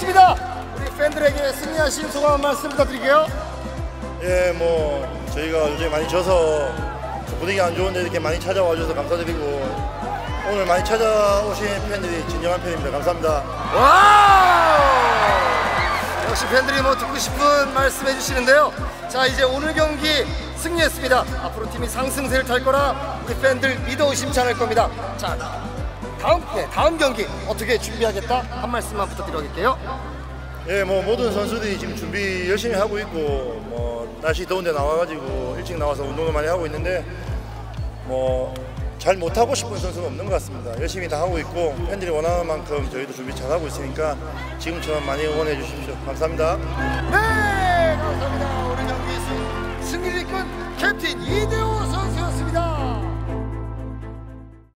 승리했습니다. 우리 팬들에게 승리하신 소감 한 말씀 부탁드릴게요. 예, 뭐 저희가 요즘 많이 져서 분위기 안 좋은데 이렇게 많이 찾아와 주셔서 감사드리고 오늘 많이 찾아오신 팬들이 진정한 팬입니다. 감사합니다. 와! 역시 팬들이 뭐 듣고 싶은 말씀 해주시는데요. 자 이제 오늘 경기 승리했습니다. 앞으로 팀이 상승세를 탈 거라 우리 팬들 믿어 의심치 않을 겁니다. 자 다음 네, 다음 경기 어떻게 준비하겠다 한 말씀만 부탁드릴게요. 예, 뭐 모든 선수들이 지금 준비 열심히 하고 있고 뭐 날씨 더운데 나와가지고 일찍 나와서 운동을 많이 하고 있는데 뭐 잘 못하고 싶은 선수는 없는 것 같습니다. 열심히 다 하고 있고 팬들이 원하는 만큼 저희도 준비 잘 하고 있으니까 지금처럼 많이 응원해 주십시오. 감사합니다. 네 감사합니다. 오늘 경기 승, 승리를 이끈 캡틴 이대호.